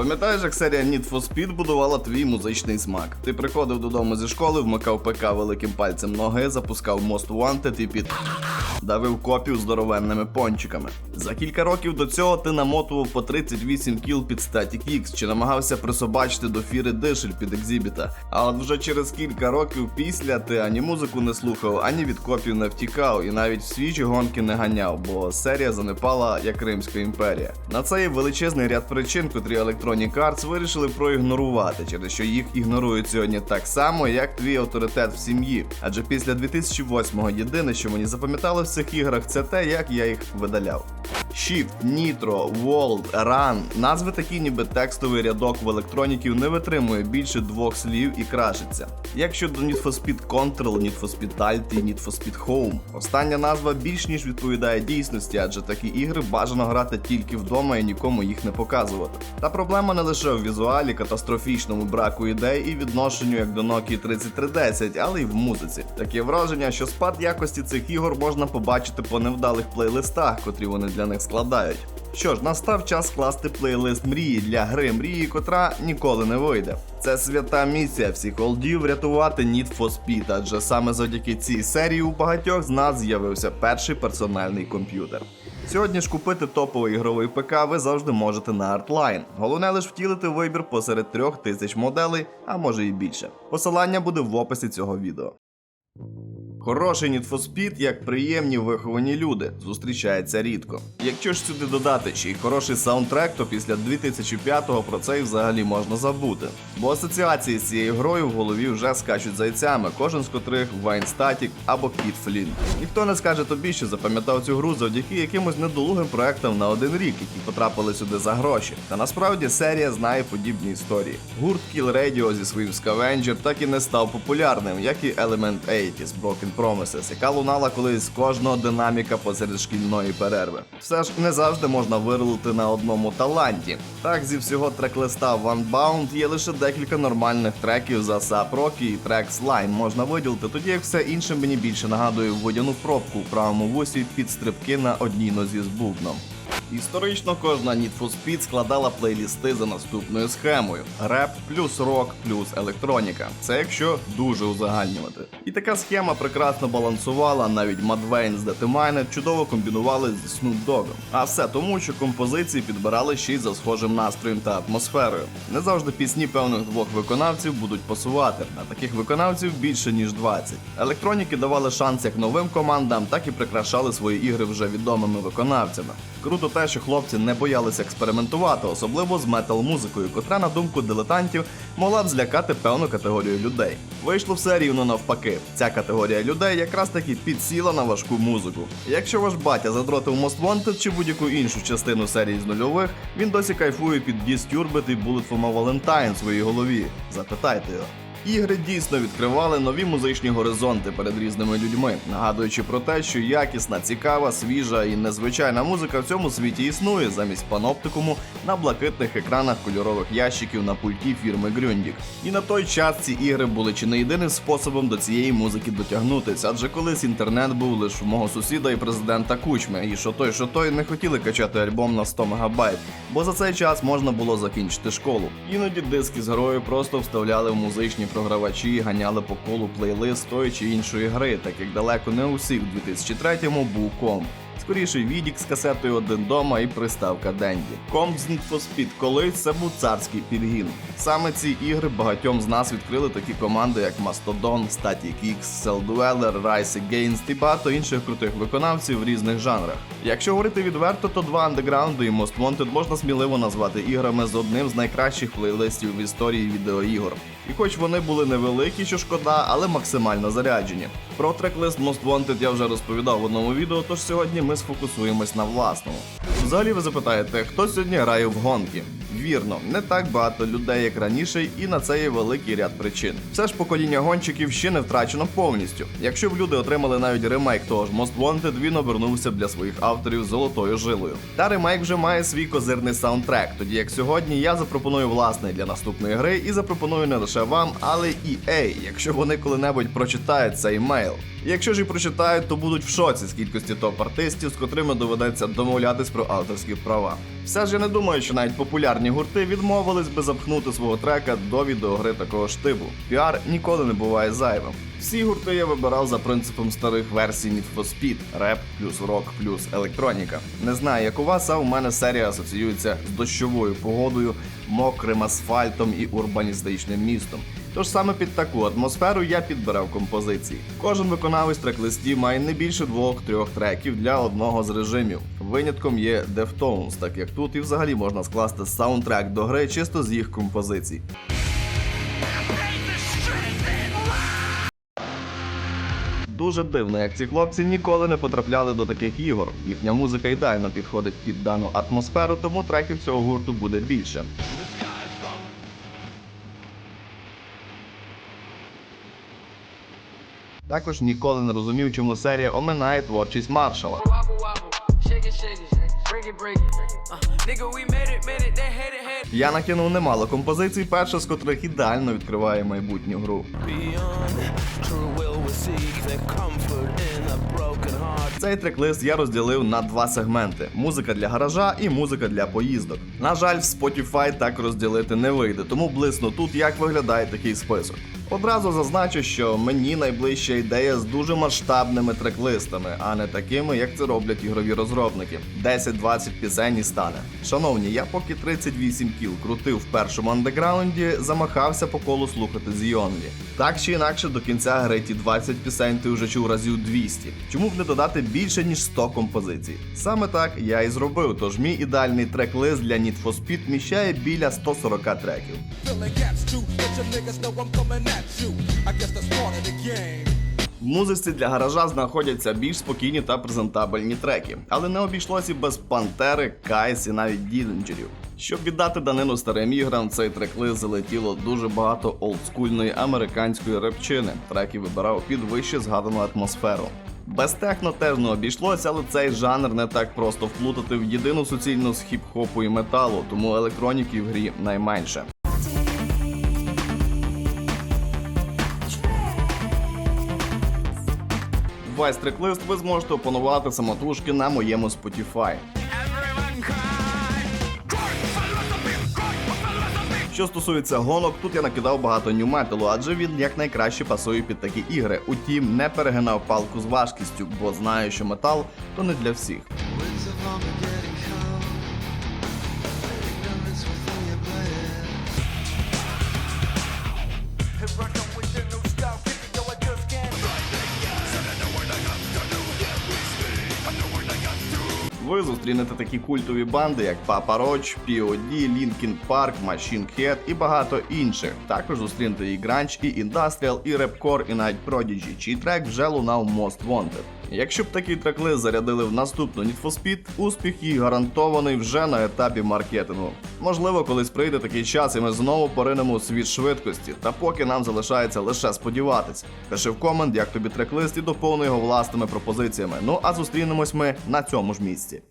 Пам'ятаєш, як серія Need for Speed будувала твій музичний смак? Ти приходив додому зі школи, вмикав ПК великим пальцем ноги, запускав Most Wanted і під давив копів здоровенними пончиками. За кілька років до цього ти намотував по 38 кіл під Static X чи намагався присобачити до фіри дишель під екзібіта. А от вже через кілька років після ти ані музику не слухав, ані від копів не втікав, і навіть в свіжі гонки не ганяв, бо серія занепала як Римська імперія. На це є величезний ряд причин, котрі Electronic Arts вирішили проігнорувати, через що їх ігнорують сьогодні так само, як твій авторитет в сім'ї. Адже після 2008-го єдине, що мені запам'ятало в цих іграх, це те, як я їх видаляв. Shift, Nitro, World, Run – назви такі, ніби текстовий рядок в електроніків не витримує більше двох слів і крашиться. Як щодо Need for Speed Control, Need for Speed Alt і Need for Speed Home, остання назва більш ніж відповідає дійсності, адже такі ігри бажано грати тільки вдома і нікому їх не показувати. Та проблема не лише в візуалі, катастрофічному браку ідей і відношенню як до Nokia 3310, але й в музиці. Таке враження, що спад якості цих ігор можна побачити по невдалих плейлистах, котрі вони для них складають. Що ж, настав час скласти плейлист мрії для гри мрії, котра ніколи не вийде. Це свята місія всіх олдів врятувати Need for Speed, адже саме завдяки цій серії у багатьох з нас з'явився перший персональний комп'ютер. Сьогодні ж купити топовий ігровий ПК ви завжди можете на Artline. Головне лише втілити вибір посеред трьох тисяч моделей, а може і більше. Посилання буде в описі цього відео. Хороший Need for Speed, як приємні виховані люди, зустрічається рідко. Якщо ж сюди додати ще й хороший саундтрек, то після 2005-го про це і взагалі можна забути. Бо асоціації з цією грою в голові вже скачуть зайцями, кожен з котрих Вайн Статік або Піт Флін. Ніхто не скаже тобі, що запам'ятав цю гру завдяки якимось недолугим проектам на один рік, які потрапили сюди за гроші. Та насправді серія знає подібні історії. Гурт Kill Radio зі своїм Scavenger так і не став популярним, як і Element 80 Broken Promises, яка лунала колись з кожного динаміка посеред шкільної перерви. Все ж не завжди можна вирулити на одному таланті. Так, зі всього трек-листа One є лише декілька нормальних треків за Sap Rocky і трек Slime можна виділити, тоді як все інше мені більше нагадує водяну пробку в правому вусі під стрибки на одній нозі з бубном. Історично кожна Need for Speed складала плейлісти за наступною схемою: реп плюс рок плюс електроніка. Це якщо дуже узагальнювати. І така схема прекрасно балансувала, навіть Madvain з Determined чудово комбінували зі Snoop Dogg'ом. А все тому, що композиції підбирали ще й за схожим настроєм та атмосферою. Не завжди пісні певних двох виконавців будуть пасувати, а таких виконавців більше ніж 20. Електроніки давали шанс як новим командам, так і прикрашали свої ігри вже відомими виконавцями. Круто те, що хлопці не боялися експериментувати, особливо з метал-музикою, котра, на думку дилетантів, могла б злякати певну категорію людей. Вийшло все рівно навпаки. Ця категорія людей якраз таки підсіла на важку музику. Якщо ваш батя задротив Most Wanted чи будь-яку іншу частину серії з нульових, він досі кайфує під Disturbed і Bullet for My Valentine в своїй голові. Запитайте його. Ігри дійсно відкривали нові музичні горизонти перед різними людьми, нагадуючи про те, що якісна, цікава, свіжа і незвичайна музика в цьому світі існує замість паноптикуму на блакитних екранах кольорових ящиків на пульті фірми Грюндік. І на той час ці ігри були чи не єдиним способом до цієї музики дотягнутися, адже колись інтернет був лише у мого сусіда і президента Кучми, і що той, що той не хотіли качати альбом на 100 мегабайт, бо за цей час можна було закінчити школу. Іноді диски з грою просто вставляли в музичні програвачі ганяли по колу плейлист тої чи іншої гри, так як далеко не усіх в 2003-му був комп. Скоріше відік з касетою один дома і приставка Денді. Комп з Need for Speed колись це був царський підгін. Саме ці ігри багатьом з нас відкрили такі команди, як Mastodon, Static X, Cell Dweller, Rise Against і багато інших крутих виконавців в різних жанрах. Якщо говорити відверто, то два андеграунди і Most Wanted можна сміливо назвати іграми з одним з найкращих плейлистів в історії відеоігор. І хоч вони були невеликі, що шкода, але максимально заряджені. Про треклист Most Wanted я вже розповідав в одному відео, тож сьогодні ми сфокусуємось на власному. Взагалі ви запитаєте, хто сьогодні грає в гонки? Вірно, не так багато людей, як раніше, і на це є великий ряд причин. Все ж покоління гонщиків ще не втрачено повністю. Якщо б люди отримали навіть ремейк того ж Most Wanted, він обернувся б для своїх авторів золотою жилою. Та ремейк вже має свій козирний саундтрек, тоді як сьогодні я запропоную власний для наступної гри і запропоную не лише вам, але і EA, якщо вони коли-небудь прочитають цей мейл. Якщо ж і прочитають, то будуть в шоці з кількості топ-артистів, з котрими доведеться домовлятись про авторські права. Все ж я не думаю, що навіть популярні популярні гурти відмовились би запхнути свого трека до відеогри такого ж типу. Піар ніколи не буває зайвим. Всі гурти я вибирав за принципом старих версій Need for Speed, реп плюс рок плюс електроніка. Не знаю, як у вас, а у мене серія асоціюється з дощовою погодою, мокрим асфальтом і урбаністичним містом. Тож саме під таку атмосферу я підбирав композиції. Кожен виконавець трек-листів має не більше двох-трьох треків для одного з режимів. Винятком є Deftones, так як тут і взагалі можна скласти саундтрек до гри чисто з їх композицій. Дуже дивно, як ці хлопці ніколи не потрапляли до таких ігор. Їхня музика ідеально підходить під дану атмосферу, тому треків цього гурту буде більше. Також ніколи не розумів, чому серія оминає творчість маршала. Я накинув немало композицій, перша з котрих ідеально відкриває майбутню гру. Цей трек-лист я розділив на два сегменти: музика для гаража і музика для поїздок. На жаль, в Spotify так розділити не вийде, тому блисну тут, як виглядає такий список. Одразу зазначу, що мені найближча ідея з дуже масштабними трек-листами, а не такими, як це роблять ігрові розробники. 10-20 пісень і стане. Шановні, я поки 38 кіл крутив в першому андеграунді, замахався по колу слухати Only. Так чи інакше, до кінця гри ті 20 пісень ти вже чув разів 200. Чому б не додати більше ніж 100 композицій? Саме так я і зробив. Тож мій ідеальний трек-лист для Need for Speed вміщає біля 140 треків. В музиці для гаража знаходяться більш спокійні та презентабельні треки, але не обійшлося без Пантери, Кайс і навіть Ділінджерів. Щоб віддати данину старим іграм, в цей трек-лист залетіло дуже багато олдскульної американської репчини. Треки вибирав під вище згадану атмосферу. Без техно теж не обійшлося, але цей жанр не так просто вплутати в єдину суцільну з хіп-хопу і металу, тому електроніки в грі найменше. Весь трек-лист ви зможете опанувати самотужки на моєму Spotify. Що стосується гонок, тут я накидав багато нью-металу, адже він якнайкраще пасує під такі ігри. Утім, не перегинав палку з важкістю, бо знаю, що метал то не для всіх. Ви зустрінете такі культові банди, як Папа Роч, P.O.D., Лінкін Парк, Machine Head і багато інших. Також зустрінете і гранч, і індастріал, і репкор, і навіть Prodigy, чий трек вже лунав Most Wanted. Якщо б такі трек-лист зарядили в наступну Need for Speed, успіх їй гарантований вже на етапі маркетингу. Можливо, колись прийде такий час, і ми знову поринемо у світ швидкості, та поки нам залишається лише сподіватись. Пиши в комент, як тобі трек-лист і доповни його власними пропозиціями. Ну а зустрінемось ми на цьому ж місці.